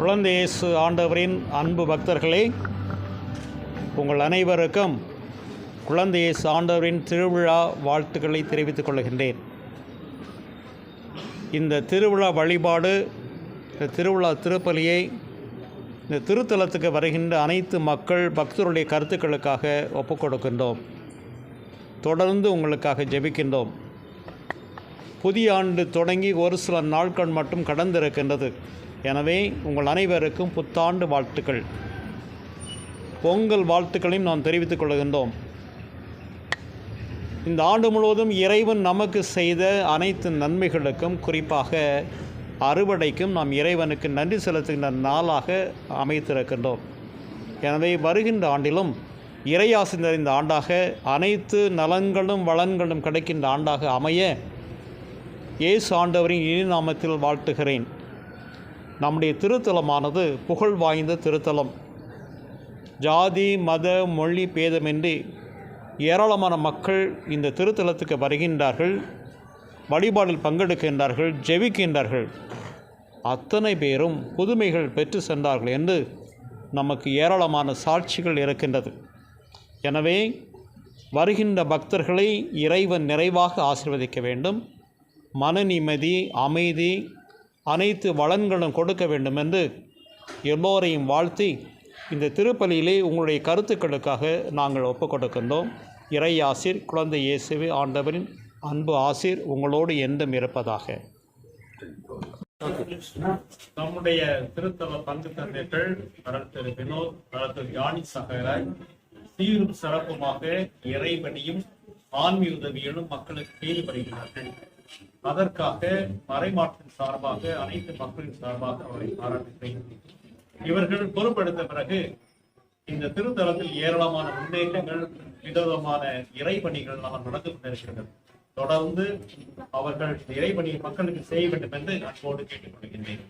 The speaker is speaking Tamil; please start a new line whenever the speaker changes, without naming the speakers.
குழந்தையேசு ஆண்டவரின் அன்பு பக்தர்களே உங்கள் அனைவருக்கும் குழந்தையேசு ஆண்டவரின் திருவிழா வாழ்த்துக்களை தெரிவித்துக் கொள்கின்றேன். இந்த திருவிழா வழிபாடு இந்த திருவிழா திருப்பலியை இந்த திருத்தலத்துக்கு வருகின்ற அனைத்து மக்கள் பக்தருடைய கருத்துக்களுக்காக ஒப்புக் கொடுக்கின்றோம். தொடர்ந்து உங்களுக்காக ஜெபிக்கின்றோம். புதிய ஆண்டு தொடங்கி ஒரு சில நாட்கள் மட்டும் கடந்திருக்கின்றது. எனவே உங்கள் அனைவருக்கும் புத்தாண்டு வாழ்த்துக்கள். பொங்கல் வாழ்த்துக்களையும் நாம் தெரிவித்துக் கொள்கின்றோம். இந்த ஆண்டு முழுவதும் இறைவன் நமக்கு செய்த அனைத்து நன்மைகளுக்கும் குறிப்பாக அறுவடைக்கும் நாம் இறைவனுக்கு நன்றி செலுத்துகின்ற நாளாக அமைத்திருக்கின்றோம் எனவே வருகின்ற ஆண்டிலும் இறையாசி நிறைந்த ஆண்டாக அனைத்து நலன்களும் வளன்களும் கிடைக்கின்ற ஆண்டாக அமைய இயேசு ஆண்டவரின் இனி நாமத்தில் வாழ்த்துகிறேன். நம்முடைய திருத்தலமானது புகழ் வாய்ந்த திருத்தலம். ஜாதி மத மொழி பேதமின்றி ஏராளமான மக்கள் இந்த திருத்தலத்துக்கு வருகின்றார்கள் வழிபாடில் பங்கெடுக்கின்றார்கள் ஜெபிக்கின்றார்கள். அத்தனை பேரும் புதுமைகள் பெற்று சென்றார்கள் என்று நமக்கு ஏராளமான சாட்சிகள் இருக்கின்றது. எனவே வருகின்ற பக்தர்களை இறைவன் நிறைவாக ஆசிர்வதிக்க வேண்டும். மன நிம்மதி அமைதி அனைத்து வளன்களும் கொடுக்க வேண்டும் என்று எல்லோரையும் வாழ்த்தி இந்த திருப்பலியிலே உங்களுடைய கருத்துக்களுக்காக நாங்கள் ஒப்புக் கொடுக்கின்றோம் இறை ஆசீர் குழந்தை இயேசுவே ஆண்டவரின் அன்பு ஆசீர் உங்களோடு எந்தம் இருப்பதாக. நம்முடைய திருத்தல பங்கு தந்தைகள் நடத்திரு வினோத் நடத்திரு யானி சகராய் சீரும் சிறப்புமாக இறைவனியும் ஆன்மீக உதவியிலும் மக்களுக்கு ஈடுபடுகிறார்கள் அதற்காக மறைமாற்றின் சார்பாக அனைத்து மக்களின் சார்பாக அவரை பாராட்டுகிறேன். இவர்கள் பொறுப்பெடுத்த பிறகு இந்த திருத்தலத்தில் ஏராளமான முன்னேற்றங்கள் விதவிதமான இறைபணிகள் நாம் நடந்து கொண்டிருக்கிறது தொடர்ந்து அவர்கள் இறைபணியை மக்களுக்கு செய்ய வேண்டும் என்று அன்போடு கேட்டுக்கொள்கின்றேன்.